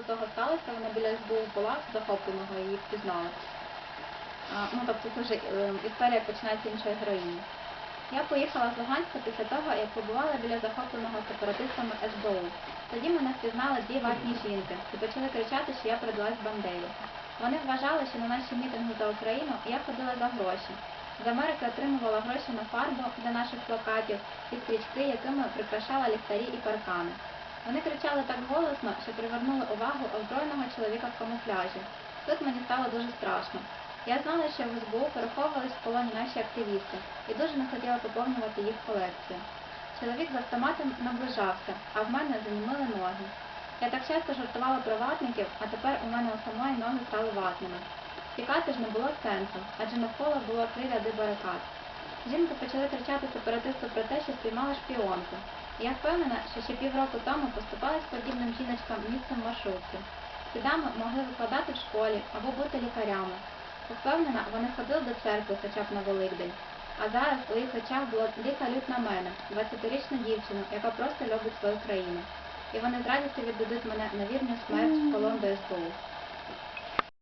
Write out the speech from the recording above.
до того сталося, вона біля СБУ була захопленого і її впізнали. Ну, тобто це вже е, історія починається іншої героїні. Я поїхала з Луганська після того, як побувала біля захопленого сепаратистами СБУ. Тоді мене впізнали дві ватні жінки і почали кричати, що я придалась Бандері. Вони вважали, що на наші мітинги за Україну я ходила за гроші. З Америки отримувала гроші на фарбу для наших плакатів і стрічки, якими прикрашала ліхтарі і паркани. Вони кричали так голосно, що привернули увагу озброєного чоловіка в камуфляжі. Тут мені стало дуже страшно. Я знала, що в СБУ переховувались в полоні наші активісти і дуже не хотіла поповнювати їх колекцію. Чоловік з автоматом наближався, а в мене занімили ноги. Я так часто жартувала про ватників, а тепер у мене у самої ноги стали ватними. Тікати ж не було сенсу, адже навколо було три ряди барикад. Жінки почали кричати сепаратисту про те, що спіймали шпіонку. Я впевнена, що ще півроку тому поступались подібним жіночкам місцем в маршрутці. Ці дами могли викладати в школі або бути лікарями. Впевнена, вони ходили до церкви хоча б на Великдень. А зараз у їх очах було дика лють на мене, 20-річну дівчину, яка просто любить свою країну. І вони з радістю віддадуть мене на вірну смерть в полон до СБУ.